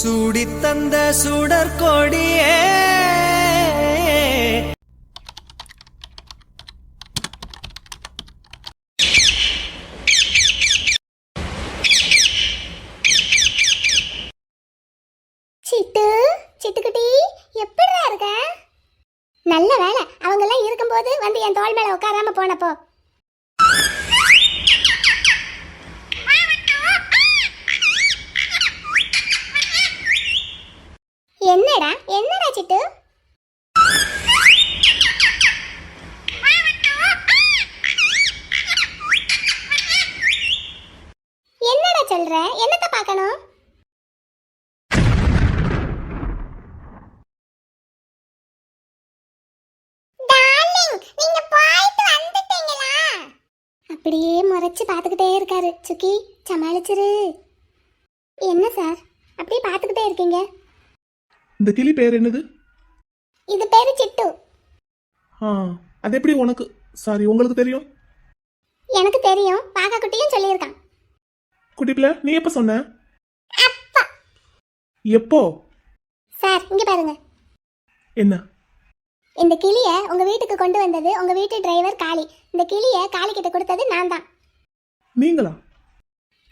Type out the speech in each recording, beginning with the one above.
சூடித் தந்த சுடற்கொடியே சிட்டு சிட்டுக்குட்டி எப்படிடா இருக்க? நல்ல வேலை அவங்க எல்லாம் இருக்கும்போது வந்து என் தோல் மேல உட்காராம போனப்போ. சொல்ற? என்னத்த பார்க்கணும் அப்படியே முறைச்சு பார்த்துக்கிட்டே இருக்காரு. சுக்கி சமாளிச்சிரு. என்ன சார்? அப்படியே பார்த்துக்கிட்டே இருக்கீங்க? இந்த கிளி பேர் என்னது? இது பேரு சிட்டு. ஆ அது எப்படி உனக்கு? சாரி உங்களுக்கு தெரியும்? எனக்கு தெரியும். பாக்கா குட்டியும் சொல்லியிருக்கான். குட்டி பிள்ளை நீ எப்போ சொன்ன? அப்பா. எப்போ? சார் இங்க பாருங்க. என்ன? இந்த கிளிய உங்க வீட்டுக்கு கொண்டு வந்தது உங்க வீட்டு டிரைவர் காளி. இந்த கிளிய காளி கிட்ட கொடுத்தது நான் தான். நீங்களா?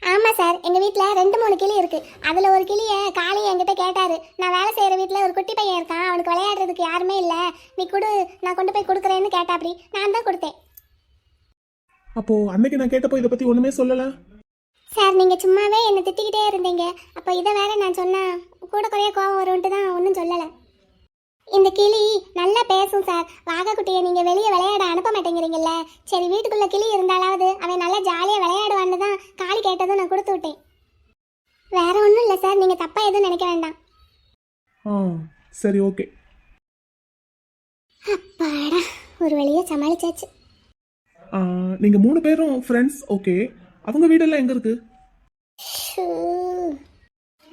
ஆமா சார் எங்க வீட்ல ரெண்டு மூணு கிளி இருக்கு. அதுல ஒரு கிளிய காளி என்கிட்ட கேட்டாரு. நான் வேலை செய்யற வீட்ல ஒரு குட்டி பையன் இருக்கான். அவனுக்கு விளையாடுறதுக்கு யாருமே இல்ல. நீ கொடு நான் கொண்டு போய் கொடுக்குறேன்னு கேட்டாப்படி நான் தான் கொடுத்தேன். அப்போ அன்னைக்கு நான் கேட்டப்போ இதை பத்தி ஒண்ணுமே சொல்லல? சார் நீங்க சும்மாவே என்னை திட்டிக்கிட்டே இருந்தீங்க. அப்போ இதை வேற நான் சொன்னா கூட குறைய கோவம் வரும்ட்டு தான் ஒன்றும் சொல்லலை. இந்த கிளி நல்லா பேசும் சார். வாகக்குட்டியை நீங்க வெளியே விளையாட அனுப்ப மாட்டேங்கிறீங்கல்ல. சரி வீட்டுக்குள்ள கிளி இருந்தாலாவது அவன் நல்லா ஜாலியாக விளையாடுவான்னு தான் காளி கேட்டதும் நான் கொடுத்து விட்டேன். வேற ஒன்றும் இல்லை சார் நீங்க தப்பா எதுவும் நினைக்க வேண்டாம். ஆ சரி ஓகே. அப்பாடா ஒரு வழியை சமாளிச்சாச்சு. ஆ, நீங்க மூணு பேரும் ஃப்ரெண்ட்ஸ் ஓகே அவங்க வீடெல்லாம் எங்க இருக்கு.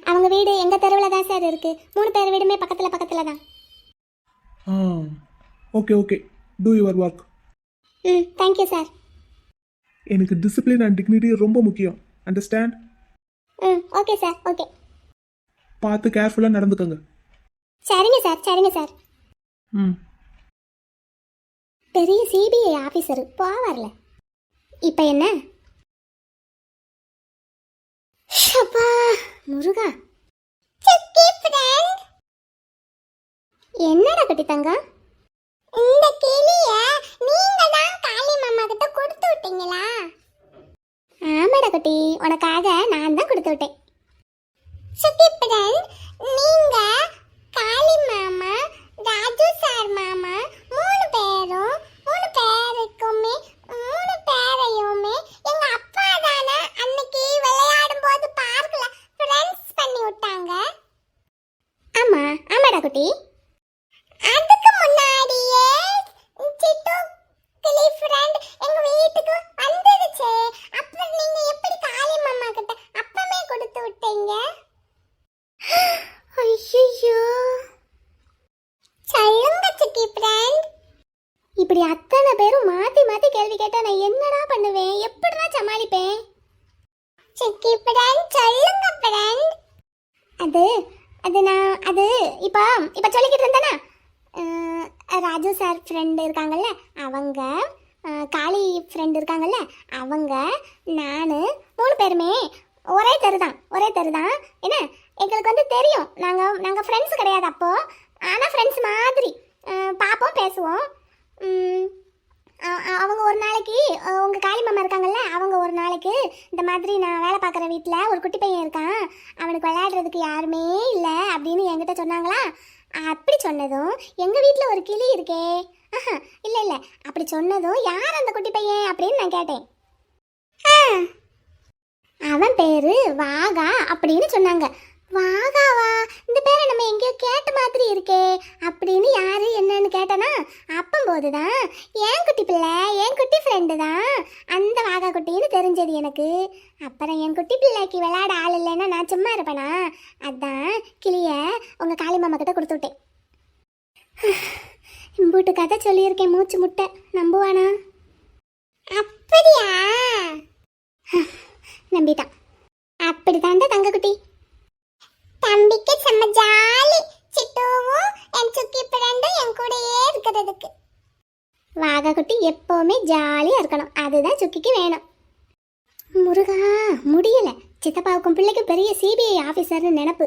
அவங்க வீடு எங்க தெருவில் தான் சார் இருக்கு. மூணு பேர் வீடுமே பக்கத்துல பக்கத்துல தான். ஆ. Okay okay. Do your work hmm thank you sir எனக்கு டிசிப்ளின் அண்ட் டிக்னிட்டி ரொம்ப முக்கியம். அண்டர்ஸ்டாண்ட் ம் ஓகே சார் ஓகே பார்த்து கேர்ஃபுல்லாக நடந்துக்கோங்க. சரிங்க சார் சரிங்க சார் ம். பெரிய சிபிஐ ஆஃபீஸர் போவார்ல இப்போ என்ன? ஷப்பா முருகா. என்னடா குட்டி தங்கம் இந்த கிளிய நீங்க தான் காளி மாமா கிட்ட கொடுத்து விட்டீங்களா? ஆமாடா குட்டி உனக்காக நான் தான் கொடுத்து விட்டேன். சுக்கிப்பிடன் நீங்க காளி மாமா ராஜு சார் மாமா மூணு பேரும் மூணு பேருக்குமே மூணு பேரையுமே எங்க அப்பா தானே அன்னைக்கு விளையாடும் போது பார்க்கல ஃப்ரெண்ட்ஸ் பண்ணி விட்டாங்க ஆமா ஆமாடா குட்டி அதுக்கு முன்னாடியே சிட்டு கிளி ஃப்ரெண்ட் எங்க வீட்டுக்கு வந்துடுச்சு அப்புறம் நீங்க எப்படி காளி மாமா கிட்ட அப்பமே கொடுத்து விட்டீங்க ஐயோ சொல்லுங்க சிக்கி ஃப்ரெண்ட் இப்படி அத்தனை பேரும் மாத்தி மாத்தி கேள்வி கேட்டா நான் என்னடா பண்ணுவேன். எப்படிடா சமாளிப்பேன்? சிக்கி ஃப்ரெண்ட் சொல்லுங்க ஃப்ரெண்ட் அது அது நான் அது இப்போ இப்போ சொல்லிக்கிட்டு இருந்தேனா? ராஜு சார் ஃப்ரெண்டு இருக்காங்கல்ல அவங்க காளி ஃப்ரெண்டு இருக்காங்கல்ல அவங்க நான் மூணு பேருமே ஒரே தெரு தான் ஒரே தெரு தான் என்ன? எங்களுக்கு வந்து தெரியும். நாங்கள் நாங்கள் ஃப்ரெண்ட்ஸ் கிடையாது அப்போது ஆனால் ஃப்ரெண்ட்ஸ் மாதிரி பார்ப்போம் பேசுவோம். அவங்க ஒரு நாளைக்கு உங்கள் காளி மாமா இருக்காங்கல்ல அவங்க ஒரு நாளைக்கு இந்த மாதிரி நான் வேலை பார்க்குற வீட்டில் ஒரு குட்டி பையன் இருக்கான். அவனுக்கு விளையாடுறதுக்கு யாருமே இல்லை அப்படின்னு என்கிட்ட சொன்னாங்களா? அப்படி சொன்னதும் எங்கள் வீட்டில் ஒரு கிளி இருக்கே. ஆஹா, இல்லை இல்லை. அப்படி சொன்னதும் யார் அந்த குட்டி பையன் அப்படின்னு நான் கேட்டேன். ஆ, அவன் பேரு வாகா அப்படின்னு சொன்னாங்க. வாகாவா இந்த பேரை நம்ம எங்கேயோ கேட்ட மாதிரி இருக்கே. அப்படின்னு யாரு என்னன்னு கேட்டனா அப்பம்போது தான் என் குட்டி பிள்ளை என் குட்டி ஃப்ரெண்டு தான். அந்த வாகா குட்டின்னு தெரிஞ்சது எனக்கு. அப்புறம் என் குட்டி பிள்ளைக்கு விளையாட ஆள் இல்லைன்னா நான் சும்மா இருப்பேனா? அதான் கிளிய உங்கள் காளி மாமா கிட்ட கொடுத்து விட்டேன் இம்பூட்டு கதை சொல்லியிருக்கேன் மூச்சு முட்டை. நம்புவானா? அப்படியா? நம்பிட்டான். தம்பிக்கு செம்ம ஜாலி. சிட்டுவும் என் சுக்கி பிறண்டும் என் கூடயே இருக்கிறதுக்கு. வாகக்குட்டி எப்போவுமே ஜாலியாக இருக்கணும். அதுதான் சுக்கிக்கு வேணும். முருகா முடியலை. சித்தப்பாவுக்கும் பிள்ளைக்கு பெரிய சிபிஐ ஆஃபீஸர்னு நினப்பு.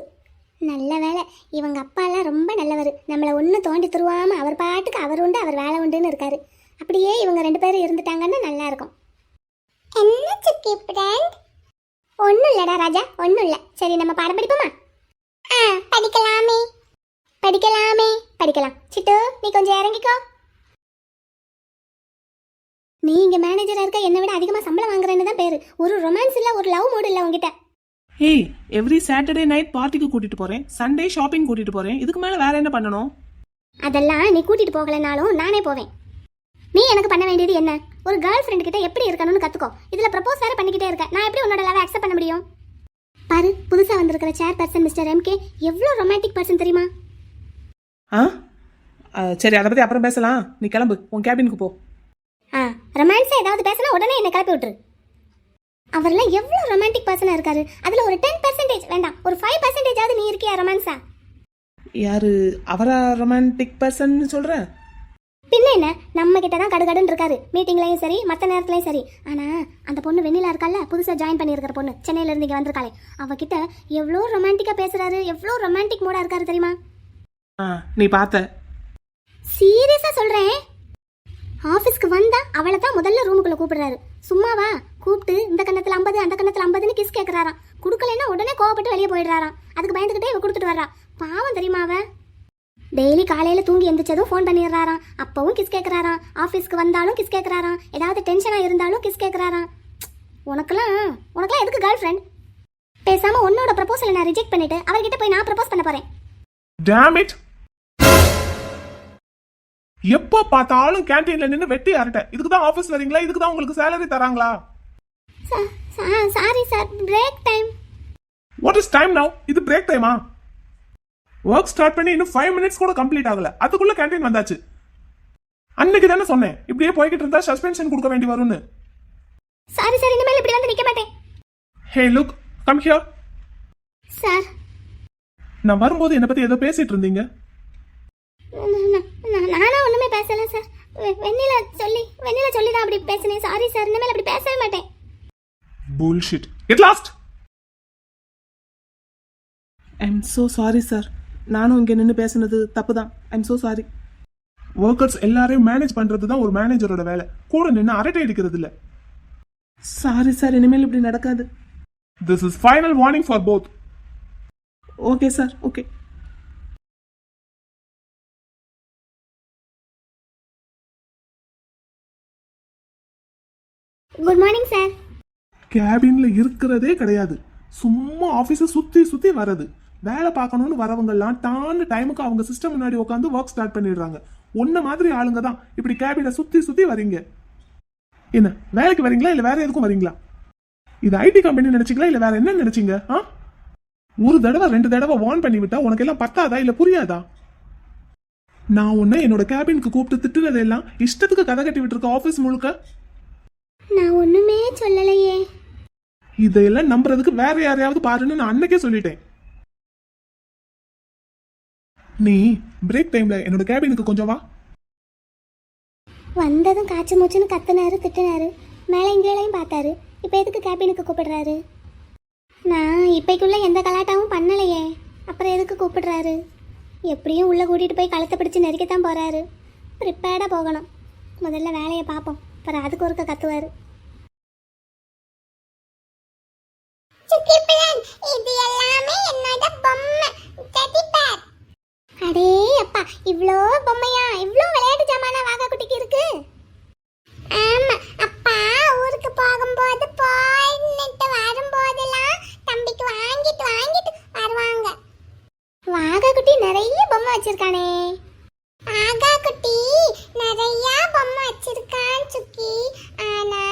நல்ல வேலை இவங்க அப்பாலாம் ரொம்ப நல்லவர். நம்மளை ஒன்றும் தோண்டி தருவாமல் அவர் பாட்டுக்கு அவர் உண்டு அவர் வேலை உண்டுன்னு இருக்காரு. அப்படியே இவங்க ரெண்டு பேரும் இருந்துட்டாங்கன்னா நல்லா இருக்கும். என்ன சுக்கி ஃப்ரெண்ட் ஒன்றும் இல்லைடா ராஜா ஒன்றும் இல்லை. சரி நம்ம பாடம் பிடிப்போமா? ஆ படிக்கலாமே. படிக்கலாமே. படிக்கலாம். சிட்டு நீ கொஞ்சம் இறங்கிக்கோ. நீ இங்க மேனேஜரா இருக்க என்னை விட அதிகமா சம்பளம் வாங்குறேன்னு தான் பேரு. ஒரு ரொமான்ஸ் இல்ல ஒரு லவ் மூடு இல்ல உங்ககிட்ட ஹேய் எவ்ரி சாட்டர்டே நைட் பார்ட்டிக்கு கூட்டிட்டு போறேன். சண்டே ஷாப்பிங் கூட்டிட்டு போறேன். இதுக்கு மேல வேற என்ன பண்ணணும்? அதெல்லாம் நீ கூட்டிட்டு போகலைனாலும் நானே போவேன். நீ எனக்கு பண்ண வேண்டியது என்ன? ஒரு கேர்ள் ஃப்ரெண்ட் கிட்ட எப்படி இருக்கணும்னு கத்துக்கோ. இதுல ப்ரப்போஸ் வேற பண்ணிக்கிட்டே இருக்க. நான் எப்படி உன்னோட லவ் அக்செப்ட் பண்ண முடியும்? பாரு புதுசா வந்திருக்கிற சேர் பர்சன் மிஸ்டர் எம்கே எவ்வளோ ரொமான்டிக் பர்சன் தெரியுமா? ஆ? சரி அதை பத்தி அப்புறம் பேசலாம். நீ கிளம்பு. உன் கேபினுக்கு போ. ஆ ரொமான்ஸா ஏதாவது பேசினா உடனே என்னை கிளப்பி விட்டுரு. அவர்லாம் எவ்வளோ ரொமான்டிக் பர்சனாக இருக்காரு? அதில் ஒரு டென் பர்சன்டேஜ் வேண்டாம் ஒரு ஃபைவ் பர்சன்டேஜாவது நீ இருக்கியா ரொமான்ஸா யாரு? அவரா ரொமான்டிக் பர்சன் சொல்ற? பின்ன என்ன? நம்ம கிட்ட தான் கடுகடுன்னு இருக்காரு. மீட்டிங்லயும் சரி மற்ற நேரத்துலயும் சரி. ஆனா அந்த பொண்ணு வெண்ணிலா இருக்கல்ல? புதுசா ஜாயின் பண்ணியிருக்கிற பொண்ணு. சென்னையில இருந்து இங்க வந்திருக்காளே. அவகிட்ட எவ்வளோ ரொமான்டிக்கா பேசுறாரு எவ்வளோ ரொமான்டிக் மூடா இருக்காரு தெரியுமா? நீ பார்த்த. சீரியஸா சொல்றேன். ஆஃபீஸ்க்கு வந்தா அவளை தான் முதல்ல ரூமுக்குள்ள கூப்பிடுறாரு. சும்மாவா? கூப்பிட்டு இந்த கண்ணத்துல ஐம்பது அந்த கண்ணத்துல ஐம்பதுன்னு கிஸ் கேட்கறாராம் கொடுக்கலன்னா உடனே கோவப்பட்டு வெளியே போயிடுறாராம். அதுக்கு பயந்துகிட்டே இவ கொடுத்துட்டு வர்றா. பாவம் தெரியுமா அவன் டெய்லி காலையில தூங்கி எந்திரிச்சதும் ஃபோன் பண்ணிடுறாராம். அப்பவும் கிஸ் கேட்கறாராம் ஆஃபீஸ்க்கு வந்தாலும் கிஸ் கேட்கறாராம் ஏதாவது டென்ஷனா இருந்தாலும் கிஸ் கேட்கறாராம் உனக்கெல்லாம் உனக்கெல்லாம் எதுக்கு கேர்ள் ஃப்ரெண்ட் பேசாம உன்னோட ப்ரப்போசலை நான் ரிஜெக்ட் பண்ணிட்டு அவர்கிட்ட போய் நான் ப்ரப்போஸ் பண்ண போறேன். டேம் இட் எப்போ பார்த்தாலும் கேண்டீன்ல நின்னு வெட்டி அரட்டை. இதுக்கு தான் ஆபீஸ் வரீங்களா இதுக்கு தான் உங்களுக்கு சேலரி தராங்களா sorry sir break time what is time now இது பிரேக் டைமா ஒர்க் ஸ்டார்ட் பண்ணி இன்னும் ஃபைவ் மினிட்ஸ் கூட கம்ப்ளீட் ஆகல. அதுக்குள்ள கேண்டீன் வந்தாச்சு. அன்னைக்கு தானே சொன்னேன். இப்படியே போய்கிட்டு இருந்தா சஸ்பென்ஷன் கொடுக்க வேண்டி வரும்னு. சாரி சார் இனிமேல் இப்படி வந்து நிக்க மாட்டேன். Hey look come here sir நான் வரும்போது என்னை பத்தி ஏதோ பேசிட்டு இருந்தீங்க. நானா ஒண்ணுமே பேசல சார் வெண்ணிலா சொல்லி வெண்ணிலா சொல்லி தான் அப்படி பேசினேன். சாரி சார் இனிமேல் அப்படி பேசவே மாட்டேன். Bullshit. Get lost. I'm so sorry sir நானும் இங்கே நின்று பேசுனது தப்பு தான் ஐம் so சாரி ஒர்க்கர்ஸ் எல்லாரையும் மேனேஜ் பண்றது தான் ஒரு மேனேஜரோட வேலை. கூட நின்று அரட்டை அடிக்கிறது இல்ல சாரி சார் இனிமேல் இப்படி நடக்காது. This is final warning for both okay sir okay good morning sir கேபின்ல இருக்கிறதே கிடையாது. சும்மா ஆஃபீஸை சுத்தி சுத்தி வர்றது. வேலை பார்க்கணும்னு வரவங்கெல்லாம் டான்னு டைமுக்கு அவங்க சிஸ்டம் முன்னாடி உட்காந்து ஒர்க் ஸ்டார்ட் பண்ணிடுறாங்க. ஒன்ன மாதிரி ஆளுங்க தான் இப்படி கேபினை சுத்தி சுத்தி வரீங்க. என்ன வேலைக்கு வரீங்களா? இல்ல வேற எதுக்கும் வரீங்களா? இது ஐடி கம்பெனி நினைச்சீங்களா? இல்ல வேற என்ன நினைச்சீங்க? ஆ? ஒரு தடவை ரெண்டு தடவை வார்ன் பண்ணி விட்டா உனக்கு எல்லாம் பத்தாதா? இல்ல புரியாதா? நான் உன்னை என்னோட கேபினுக்கு கூப்பிட்டு திட்டுனதெல்லாம் இஷ்டத்துக்கு கதை கட்டி விட்டுருக்க ஆஃபீஸ் முழுக்க. நான் ஒண்ணுமே சொல்லலையே. இதையெல்லாம் நம்புறதுக்கு வேற யாரையாவது பாருன்னு நான் அன்னைக்கே சொல்லிட்டேன். நீ பிரேக் டைம்ல என்னோட கேபினுக்கு கொஞ்சம் வா. வந்ததும் காய்ச்சி மூச்சுன்னு கத்துனாரு திட்டுனாரு. மேலே இங்கேயும் பார்த்தாரு. இப்போ எதுக்கு கேபினுக்கு கூப்பிடுறாரு? நான் இப்பைக்குள்ள எந்த கலாட்டாவும் பண்ணலையே. அப்புறம் எதுக்கு கூப்பிடுறாரு? எப்படியும் உள்ளே கூட்டிகிட்டு போய் கழுத்தை பிடிச்சு நெருக்கத்தான் போகிறாரு ப்ரிப்பேர்டாக போகணும். முதல்ல வேலையை பார்ப்போம். அப்புறம் அதுக்கு ஒருக்க கத்துவாரு. இது எல்லாமே என்னோட பொம்மை. அடே அப்பா இவ்ளோ பொம்மையா? இவ்ளோ விளையாட்டு ஜாமானா வாகா குட்டிக்கு இருக்கு? ஆமா அப்பா ஊருக்கு போகும்போது போயிட்டு வரும்போதெல்லாம் தம்பிக்கு வாங்கிட்டு வாங்கிட்டு வருவாங்க. வாகா குட்டி நிறைய பொம்மை வச்சிருக்கானே. வாகா குட்டி நிறைய பொம்மை வச்சிருக்கான் சுக்கி. ஆனா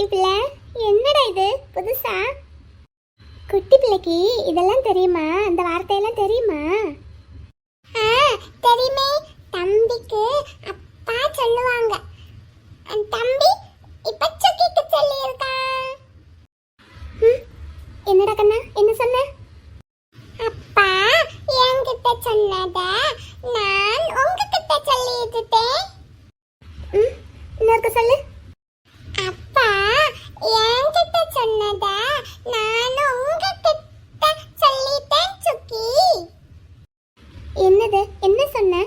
குட்டி பிள்ளை? என்னடா இது? புதுசா? குட்டி பிள்ளைக்கு இதெல்லாம் தெரியுமா? அந்த வார்த்தையெல்லாம் தெரியுமா? ஆ தெரியுமே. தம்பிக்கு அப்பா சொல்லுவாங்க. தம்பி இப்ப சுக்கிக்கு சொல்லி இருக்கான் என்னடா கண்ணா? என்ன சொன்ன? அப்பா என்கிட்ட சொன்னத நான் உங்ககிட்ட சொல்லிட்டேன் இன்னொருக்க சொல்லு. என்கிட்ட சொன்னத? நான் உங்ககிட்ட சொல்லிட்டேன் சுக்கி. என்னது? என்ன சொன்ன?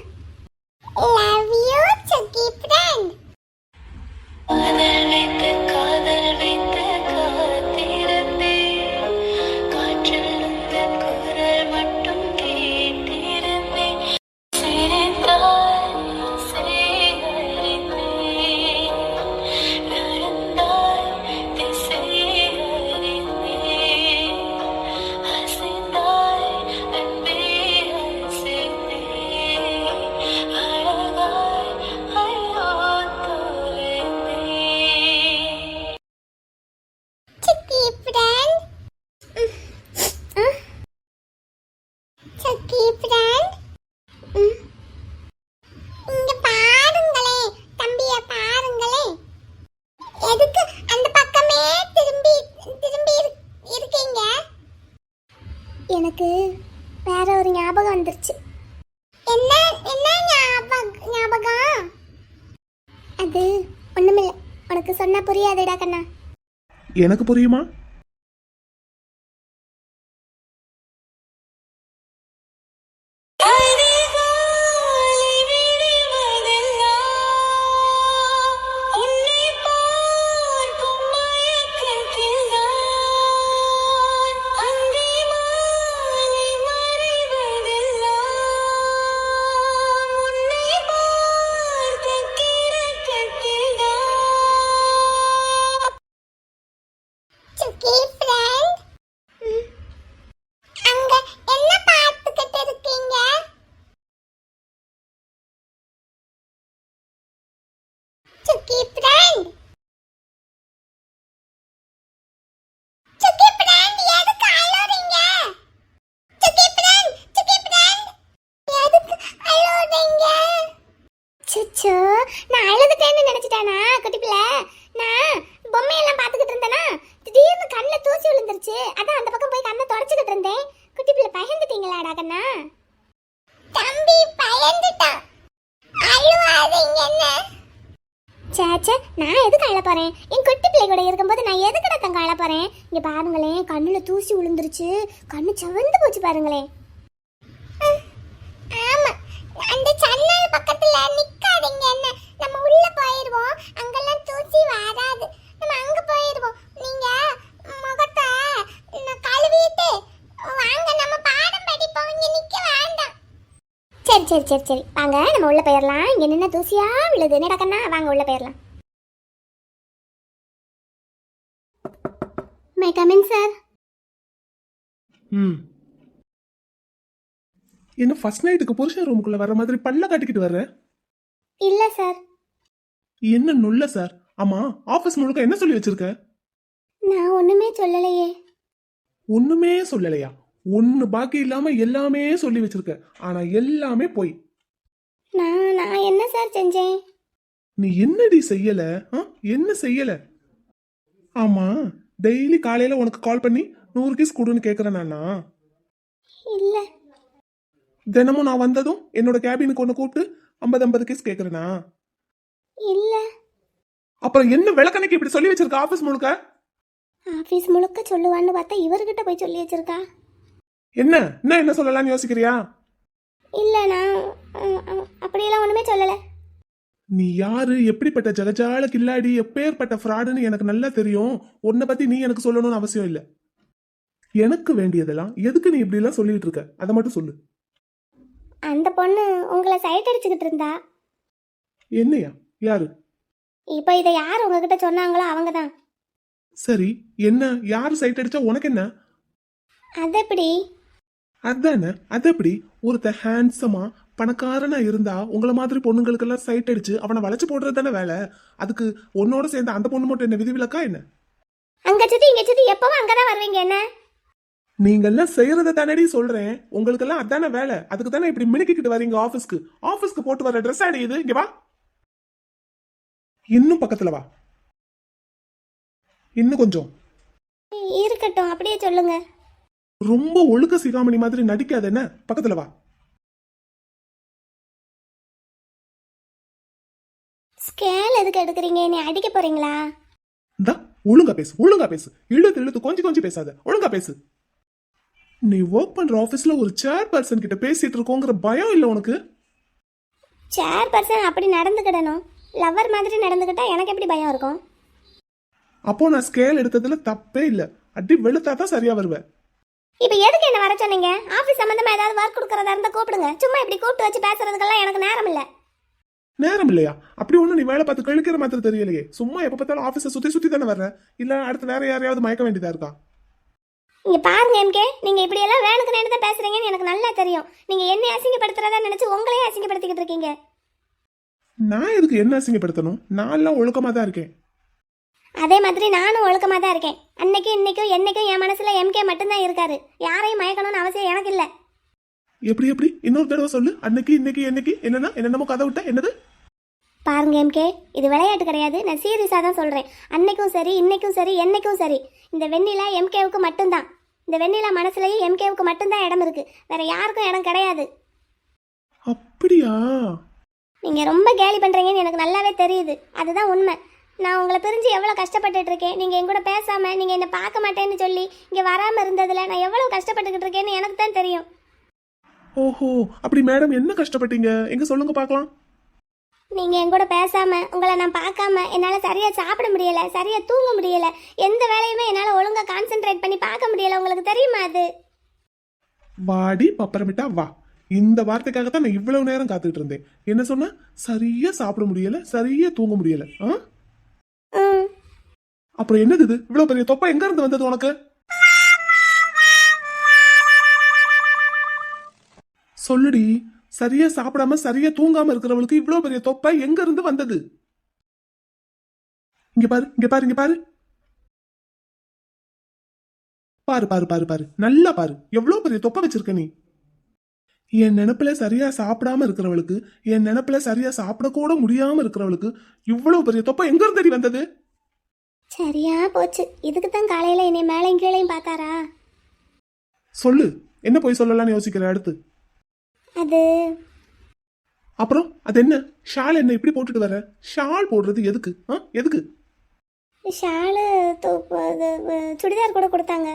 எனக்கு புரியுமா? சேச்சே நான் எதுக்கு அழ போறேன்? என் குட்டி பிள்ளை கூட இருக்கும்போது நான் எதுக்குடா தங்க அழ போறேன்? இங்க பாருங்களேன் கண்ணுல தூசி விழுந்துருச்சு கண்ணு செவந்து போச்சு பாருங்களேன். ஆமா. அந்த ஜன்னல் பக்கத்துல நிக்காதீங்க என்ன. நம்ம உள்ள போயிருவோம். அங்கெல்லாம் தூசி வராது. நம்ம அங்க போயிருவோம். நீங்க முகத்தை ந- கழுவிட்டு வாங்க. நம்ம பாடம் படிப்போம். இங்க நிக்க வேண்டாம். சரி சரி சரி சரி. வாங்க நம்ம உள்ள போயிடலாம் இங்க நின்ன தூசியா விழுது. நடக்கண்ணா வாங்க உள்ள போயிடலாம் மை கமின் சார் ம் என்ன ஃபர்ஸ்ட் நைட்டுக்கு புருஷன் ரூமுக்குள்ள வர மாதிரி பல்ல காட்டிக்கிட்டு வர்ற? இல்ல சார் என்ன நொல்ல சார் ஆமா ஆபீஸ் முழுக்க என்ன சொல்லி வச்சிருக்க? நான் ஒண்ணுமே சொல்லலையே. ஒண்ணுமே சொல்லலையா? ஒண்ணு பாக்கி இல்லாம எல்லாமே சொல்லி வச்சிருக்க. ஆனா எல்லாமே போய். நான் நான் என்ன சார் செஞ்சேன்? நீ என்னடி செய்யல? என்ன செய்யல? ஆமா. டெய்லி காலையில உனக்கு கால் பண்ணி நூறு கீஸ் கொடுன்னு கேக்குறேன் நானா? இல்ல. தினமும் நான் வந்ததும் என்னோட கேபினுக்கு ஒன்று கூப்பிட்டு ஐம்பது ஐம்பது கேஸ் கேட்குறேனா இல்ல. அப்புறம் என்ன விளக்கணைக்கு இப்படி சொல்லி வச்சிருக்க ஆஃபீஸ் முழுக்க? ஆபீஸ் முழுக்க சொல்லுவான்னு பார்த்தா இவர்கிட்ட போய் சொல்லி வச்சிருக்கா. என்ன? என்ன என்ன சொல்லலாம்னு யோசிக்கிறியா? இல்ல நான் அப்படியெல்லாம் ஒண்ணுமே சொல்லல. நீ யாரு? எப்படிப்பட்ட ஜகஜால கில்லாடி? எப்பேற்பட்ட ஃப்ராடுன்னு எனக்கு நல்லா தெரியும். உன்னை பத்தி நீ எனக்கு சொல்லணும்னு அவசியம் இல்லை. எனக்கு வேண்டியதெல்லாம் எதுக்கு நீ இப்படி எல்லாம் சொல்லிட்டு இருக்க? அதை மட்டும் சொல்லு. அந்த பொண்ணு உங்களை சைட் அடிச்சுக்கிட்டு இருந்தா? என்னையா? யாரு? இப்போ இதை யார் உங்ககிட்ட சொன்னாங்களோ அவங்க தான் சரி என்ன? யாரு சைட் அடிச்சா உனக்கு என்ன? அது எப்படி அதானே? அது எப்படி ஒருத்த ஹேண்ட்ஸமா பணக்காரனா இருந்தா உங்களை மாதிரி பொண்ணுங்களுக்கெல்லாம் சைட் அடிச்சு அவனை வளைச்சு போடுறது தானே வேலை? அதுக்கு உன்னோட சேர்ந்து அந்த பொண்ணு மட்டும் என்ன விதிவிலக்கா என்ன? அங்க சுத்தி இங்க சுத்தி எப்பவும் அங்கதான் வருவீங்க என்ன? நீங்கெல்லாம் செய்யறத தானடி சொல்றேன். உங்களுக்கெல்லாம் அதானே வேலை. அதுக்கு தானே இப்படி மினுக்கிட்டு வரீங்க ஆபீஸ்க்கு ஆபீஸ்க்கு போட்டு வர ட்ரெஸ் ஆடி இது. இங்க வா. இன்னும் பக்கத்துல வா. இன்னும் கொஞ்சம். இருக்கட்டும் அப்படியே சொல்லுங்க. ரொம்ப ஒழுக்க சிகாமணி மாதிரி நடிக்காத என்ன? பக்கத்துல வா. ஸ்கேல் எதுக்கு எடுக்கிறீங்க? நீ அடிக்க போறீங்களா? இந்தா ஒழுங்கா பேசு ஒழுங்கா பேசு. இழுத்து இழுத்து கொஞ்சம் கொஞ்சம் பேசாத. ஒழுங்கா பேசு. நீ ஒர்க் பண்ற ஆபீஸ்ல ஒரு சேர் பர்சன் கிட்ட பேசிட்டு இருக்கோங்கிற பயம் இல்ல உனக்கு? சேர் பர்சன் அப்படி நடந்துக்கிடணும். லவ்வர் மாதிரி நடந்துக்கிட்டா எனக்கு எப்படி பயம் இருக்கும்? அப்போ நான் ஸ்கேல் எடுத்ததுல தப்பே இல்ல. அடி வெளுத்தா தான் சரியா வருவேன் இப்போ எதுக்கு என்ன வர சொன்னீங்க? ஆஃபீஸ் சம்மந்தமா ஏதாவது ஒர்க் கொடுக்கறதா இருந்தா கூப்பிடுங்க. சும்மா இப்படி கூப்பிட்டு வச்சு பேசுறதுக்கெல்லாம் எனக்கு நேரம் இல்ல. நேரம் இல்லையா? அப்படி ஒண்ணு நீ வேலை பார்த்து கழிக்கிற மாதிரி தெரியலையே. சும்மா எப்ப பார்த்தாலும் ஆபீஸ சுத்தி சுத்தி தானே வர்ற? இல்ல அடுத்து வேற யாரையாவது மயக்க வேண்டியதா இருக்கா? இங்க பாருங்க எம்கே நீங்க இப்படி எல்லாம் வேணுக்கு நேரம் தான் பேசுறீங்கன்னு எனக்கு நல்லா தெரியும். நீங்க என்ன அசிங்கப்படுத்துறதா நினைச்சு உங்களையே அசிங்கப்படுத்திக்கிட்டு இருக்கீங்க. நான் எதுக்கு என்ன அசிங்கப்படுத்தணும்? நான் எல்லாம் ஒழுக்கமா தான் இருக்கேன். அதே மாதிரி நானும் ஒழுக்கமா தான் இருக்கேன். அன்னைக்கும் இன்னைக்கும் என்னைக்கும் என் மனசுல எம்கே மட்டும்தான் இருக்காரு. யாரையும் மயக்கணும்னு அவசியம் எனக்கு இல்ல. எப்படி எப்படி? இன்னொரு தடவை சொல்லு. அன்னைக்கு இன்னைக்கு என்னைக்கு? என்னன்னா? என்னென்னமோ கதை விட்ட என்னது? பாருங்க எம்கே இது விளையாட்டு கிடையாது. நான் சீரியஸாக தான் சொல்கிறேன் அன்னைக்கும் சரி இன்னைக்கும் சரி என்னைக்கும் சரி. இந்த வெண்ணிலா எம்கேவுக்கு மட்டும்தான். இந்த வெண்ணிலா மனசுலயும் எம்கேவுக்கு மட்டும்தான் இடம் இருக்கு. வேற யாருக்கும் இடம் கிடையாது. அப்படியா? நீங்கள் ரொம்ப கேலி பண்ணுறீங்கன்னு எனக்கு நல்லாவே தெரியுது. அதுதான் உண்மை. நான் உங்களை பிரிஞ்சு எவ்வளோ கஷ்டப்பட்டுட்டு இருக்கேன். நீங்கள் என் கூட பேசாமல் நீங்கள் என்னை பார்க்க மாட்டேன்னு சொல்லி இங்கே வராமல் இருந்ததில் நான் எவ்வளோ கஷ்டப்பட்டுக்கிட்டு இருக்கேன்னு எனக்கு தான் தெரியும். ஓஹோ அப்படி மேடம் என்ன கஷ்டப்பட்டீங்க? எங்க சொல்லுங்க பார்க்கலாம். நீங்கள் என் கூட பேசாமல் உங்களை நான் பார்க்காம என்னால் சரியாக சாப்பிட முடியல சரியாக தூங்க முடியல எந்த வேலையுமே என்னால் ஒழுங்காக கான்சென்ட்ரேட் பண்ணி பார்க்க முடியல உங்களுக்கு தெரியுமா அது? வாடி பப்பரமிட்டா வா. இந்த வார்த்தைக்காக தான் நான் இவ்வளவு நேரம் காத்துட்டு இருந்தேன். என்ன சொன்ன? சரியா சாப்பிட முடியல சரியா தூங்க முடியல. அப்புறம் என்னது இது? இவ்வளவு பெரிய தொப்பை எங்க இருந்து வந்தது உனக்கு? சொல்லுடி சரியா சாப்பிடாம சரியா தூங்காம இருக்கிறவளுக்கு இவ்வளவு பெரிய தொப்பை எங்க இருந்து வந்தது? இங்க பாரு இங்க பாரு இங்க பாரு. பாரு பாரு பாரு பாரு. நல்லா பாரு. எவ்வளவு பெரிய தொப்பை வச்சிருக்க நீ. என் நினைப்புல சரியா சாப்பிடாம இருக்கிறவளுக்கு என் நினைப்புல சரியா சாப்பிட கூட முடியாம இருக்கிறவளுக்கு இவ்வளவு பெரிய தொப்பை எங்க இருந்தடி வந்தது? சரியா போச்சு. இதுக்கு தான் காலையில் என்னை மேலையும் கீழையும் பார்த்தாரா? சொல்லு. என்ன போய் சொல்லலாம்னு யோசிக்கிற அடுத்து? அது? அப்புறம் அது என்ன? ஷால் என்ன இப்படி போட்டுட்டு வர? ஷால் போடுறது எதுக்கு? ஆ எதுக்கு? ஷாலு சுடிதார் கூட கொடுத்தாங்க.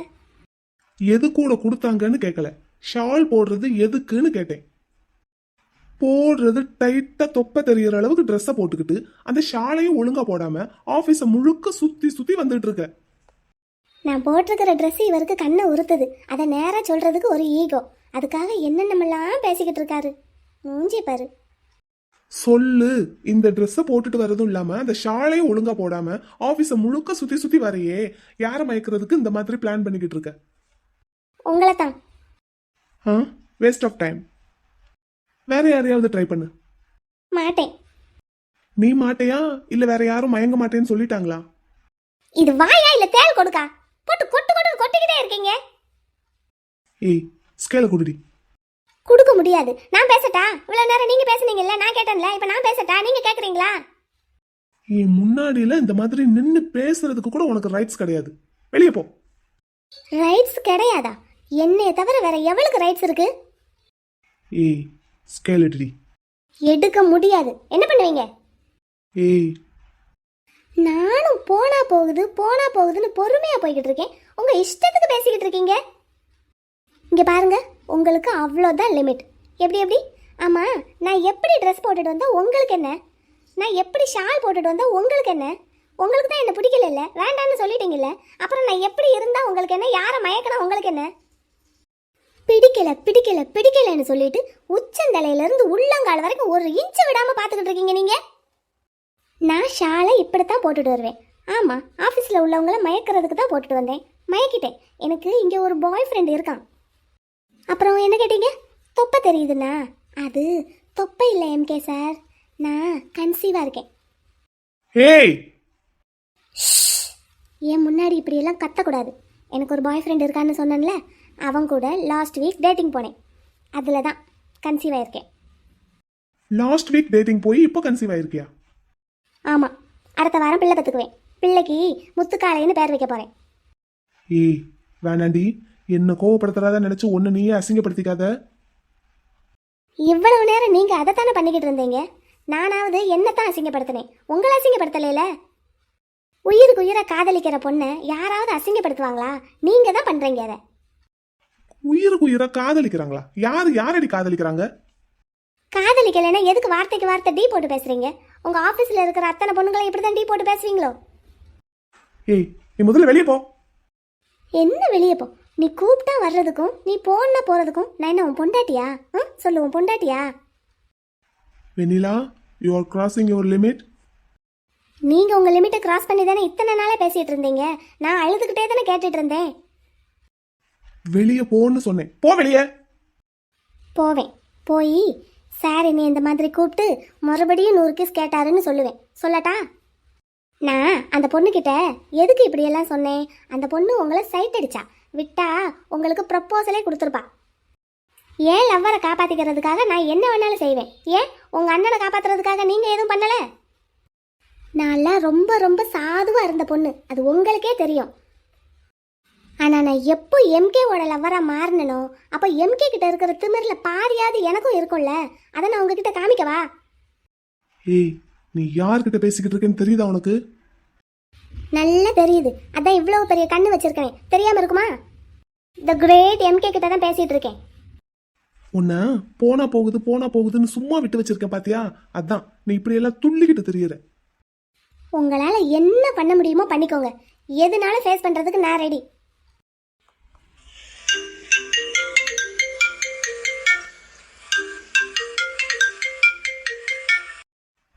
எது கூட கொடுத்தாங்கன்னு கேட்கல ஷால் போடுறது எதுக்குன்னு கேட்டேன். போடுறது டைட்டா தொப்பை தெரியற அளவுக்கு ட்ரெஸ்ஸை போட்டுக்கிட்டு அந்த ஷாலையும் ஒழுங்கா போடாம ஆபீஸ முழுக்க சுத்தி சுத்தி வந்துட்டு இருக்க. நான் போட்டிருக்கிற ட்ரெஸ் இவருக்கு கண்ணை உறுத்துது. அதை நேராக சொல்கிறதுக்கு ஒரு ஈகோ அதுக்காக என்னென்னமெல்லாம் பேசிக்கிட்டு இருக்காரு? மூஞ்சி பாரு. சொல்லு. இந்த ட்ரெஸ்ஸை போட்டுட்டு வரதும் இல்லாம அந்த ஷாலையும் ஒழுங்கா போடாம ஆபீஸ முழுக்க சுத்தி சுத்தி வரையே யாரை மயக்கிறதுக்கு இந்த மாதிரி பிளான் பண்ணிக்கிட்டு இருக்க? உங்களை தான் ஆ? வேஸ்ட் ஆஃப் டைம் வேற யாரையாவது ட்ரை பண்ணு. மாட்டேன். நீ மாட்டையா? இல்ல வேற யாரும் மயங்க மாட்டேன்னு சொல்லிட்டாங்களா? இது வாயா இல்லை தேள் கொடுக்கா? போட்டு கொட்டு கொட்டு கொட்டிக்கிட்டே இருக்கீங்க. ஏய் ஸ்கேல குடுடி. கொடுக்க முடியாது. நான் பேசட்டா? இவ்வளோ நேரம் நீங்கள் பேசுனீங்கல்ல நான் கேட்டேன்ல இப்போ நான் பேசட்டா? நீங்கள் கேட்குறீங்களா என் முன்னாடியில இந்த மாதிரி நின்னு பேசுறதுக்கு கூட உனக்கு ரைட்ஸ் கிடையாது. வெளியே போ. ரைட்ஸ் கிடையாதா? என்னைய தவிர வேற எவளுக்கு ரைட்ஸ் இருக்கு? ஏய் ஸ்கேல் எடுடி எடுக்க முடியாது. என்ன பண்ணுவீங்க? ஏய். நானும் போனா போகுது போனா போகுதுன்னு பொறுமையா போய்கிட்டு இருக்கேன். உங்க இஷ்டத்துக்கு பேசிக்கிட்டு இருக்கீங்க. இங்கே பாருங்க உங்களுக்கு அவ்வளோதான் லிமிட் எப்படி எப்படி? ஆமாம் நான் எப்படி ட்ரெஸ் போட்டுட்டு வந்தால் உங்களுக்கு என்ன? நான் எப்படி ஷால் போட்டுட்டு வந்தால் உங்களுக்கு என்ன? உங்களுக்கு தான் என்ன பிடிக்கல இல்லை? வேண்டாம்னு சொல்லிட்டீங்கல்ல? அப்புறம் நான் எப்படி இருந்தால் உங்களுக்கு என்ன? யாரை மயக்கணும் உங்களுக்கு என்ன? பிடிக்கல பிடிக்கல பிடிக்கலன்னு சொல்லிட்டு உச்சந்தலையிலேருந்து உள்ளங்கால் வரைக்கும் ஒரு இன்ச்சு விடாமல் பார்த்துக்கிட்டு இருக்கீங்க நீங்கள் நான் ஷாலை இப்படித்தான் போட்டுட்டு வருவேன். ஆமாம் ஆஃபீஸில் உள்ளவங்கள மயக்கிறதுக்கு தான் போட்டுட்டு வந்தேன். மயக்கிட்டேன். எனக்கு இங்கே ஒரு பாய் ஃப்ரெண்ட் இருக்கான். அப்புறம் என்ன கேட்டீங்க? தொப்பை தெரியுதுண்ணா. அது தொப்பை இல்லை எம்கே சார். நான் கன்சீவா இருக்கேன். ஏய்! ஏன் முன்னாடி இப்படியெல்லாம் கத்தக்கூடாது. எனக்கு ஒரு பாய் ஃப்ரெண்ட் இருக்கான்னு சொன்னேன்ல அவன் கூட லாஸ்ட் வீக் டேட்டிங் போனேன். அதில் தான் கன்சீவ் ஆயிருக்கேன். லாஸ்ட் வீக் டேட்டிங் போய் இப்போ கன்சீவ் ஆயிருக்கியா? ஆமாம் அடுத்த வாரம் பிள்ளை பத்துக்குவேன் பிள்ளைக்கு முத்துக்காளைன்னு பேர் வைக்க போகிறேன் ஏய் வேணாண்டி. என்ன கோவப்படுத்துறதா நினைச்சு ஒன்னு நீயே அசிங்கப்படுத்திக்காத. இவ்வளவு நேரம் நீங்கள் அதை தானே பண்ணிக்கிட்டு இருந்தீங்க? நானாவது என்னத்தான் அசிங்கப்படுத்தினேன்? உங்களை அசிங்கப்படுத்தலைல உயிருக்கு உயிரை காதலிக்கிற பொண்ணை யாராவது அசிங்கப்படுத்துவாங்களா? நீங்கள் தான் பண்ணுறீங்க அதை. உயிருக்கு உயிரை காதலிக்கிறாங்களா? யாரு யாரடி காதலிக்கிறாங்க? காதலிக்கலைன்னா எதுக்கு வார்த்தைக்கு வார்த்தை டீ போட்டு பேசுறீங்க? உங்க ஆபீஸ்ல இருக்கிற அத்தனை பொண்ணுங்களை இப்படி தான் டீ போட்டு பேசுவீங்களோ ஏய் நீ முதல்ல வெளியே போ. என்ன வெளியே போ? நீ கூப்பிட்டா வர்றதுக்கும் நீ போன போறதுக்கும் நான் என்ன உன் பொண்டாட்டியா? ம் சொல்லு உன் பொண்டாட்டியா? Vennila you are crossing your limit நீங்க உங்க லிமிட்டை கிராஸ் பண்ணி தானே இத்தனை நாளா பேசிட்டு இருந்தீங்க? நான் அழுதுகிட்டே தானே கேட்டுட்டு இருந்தேன். வெளியே போன்னு சொன்னேன். போ வெளியே. போவேன். போய் சார் என்னை இந்த மாதிரி கூப்பிட்டு மறுபடியும் நூறு கிஸ் கேட்டாருன்னு சொல்லுவேன். சொல்லட்டா? நான் அந்த பொண்ணுக்கிட்ட எதுக்கு இப்படியெல்லாம் சொன்னேன்? அந்த பொண்ணு உங்களை சைட் அடிச்சா. விட்டா உங்களுக்கு ப்ரப்போசலே கொடுத்துருப்பா. ஏன் லவ்வரை காப்பாற்றிக்கிறதுக்காக நான் என்ன வேணாலும் செய்வேன்? ஏன்? உங்கள் அண்ணனை காப்பாற்றுறதுக்காக நீங்கள் எதுவும் பண்ணலை? நான்லாம் ரொம்ப ரொம்ப சாதுவாக இருந்த பொண்ணு. அது உங்களுக்கே தெரியும். ஆனால் நான் எப்போ எம்கேவோட லவ்வராக மாறினனோ அப்போ எம்கே கிட்ட இருக்கிற திமிரில் பாதியாவது எனக்கும் இருக்கும்ல. அதை நான் உங்ககிட்ட காமிக்கவா? ஏய் நீ யார்கிட்ட பேசிக்கிட்டு இருக்கேன்னு தெரியுதா உனக்கு? நல்லா தெரியுது. அதான் இவ்வளவு பெரிய கண்ணு வச்சிருக்கேன். தெரியாம இருக்குமா? த கிரேட் எம்கே கிட்ட தான் பேசிட்டு இருக்கேன். உன்னை போனா போகுது போனா போகுதுன்னு சும்மா விட்டு வச்சிருக்கேன் பாத்தியா? அதான் நீ இப்படி எல்லாம் துள்ளிக்கிட்டு தெரியற. உங்களால என்ன பண்ண முடியுமோ பண்ணிக்கோங்க. எதுனாலும் ஃபேஸ் பண்றதுக்கு நான் ரெடி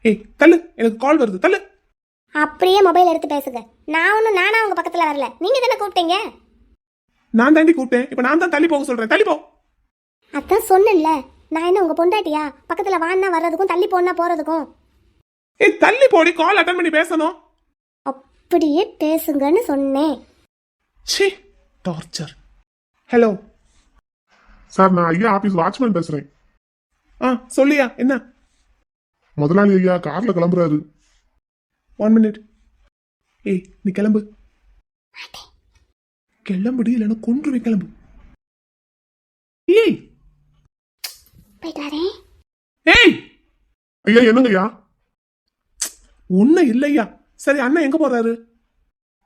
ஏய் தள்ளு. எனக்கு கால் வருது. தள்ளு. அப்படியே மொபைல் எடுத்து பேசுங்க. நான் ஒன்றும் நானா உங்க பக்கத்துல வரல. நீங்க தானே கூப்பிட்டீங்க? நான் தாண்டி கூப்பிட்டேன். இப்போ நான் தான் தள்ளி போக சொல்றேன். தள்ளி போ. அதான் சொன்னேன்ல. நான் என்ன உங்க பொண்டாட்டியா? பக்கத்துல வான்னா வர்றதுக்கும் தள்ளி போனா போறதுக்கும். ஏய் தள்ளி போடி. கால் அட்டன் பண்ணி பேசணும். அப்படியே பேசுங்கன்னு சொன்னேன். ச்சீ டார்ச்சர் ஹலோ சார் நான் ஐயா ஆபீஸ் வாட்ச்மேன் பேசுறேன். ஆ சொல்லியா என்ன? முதலாளி ஐயா கார்ல கிளம்புறாரு. ஒன் மினிட் ஏய் நீ கிளம்பு. கிளம்புடி இல்லைன்னா கொன்றுவே கிளம்பு. ஏய். ஏய். ஐயா என்னங்க ஐயா ஒன்னும் இல்லையா? சரி அண்ணன் எங்க போறாரு?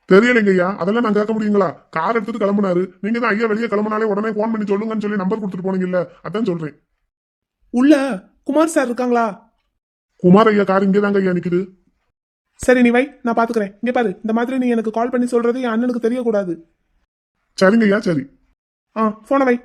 தெரியலைங்க ஐயா அதெல்லாம் நான் கேட்க முடியுங்களா? கார் எடுத்துட்டு கிளம்புனாரு. நீங்க தான் ஐயா வெளியே கிளம்புனாலே உடனே ஃபோன் பண்ணி சொல்லுங்கன்னு சொல்லி நம்பர் கொடுத்துட்டு போனீங்கல்ல அதான் சொல்றேன். உள்ள குமார் சார் இருக்காங்களா? குமார் ஐயா கார் இங்கே தாங்க ஐயா நிக்குது. சரி நீ வை நான் பாத்துக்கிறேன். இங்க பாரு இந்த மாதிரி நீ எனக்கு கால் பண்ணி சொல்றது என் அண்ணனுக்கு தெரியக்கூடாது. சரிங்க ஐயா சரி. ஆ போனை வை.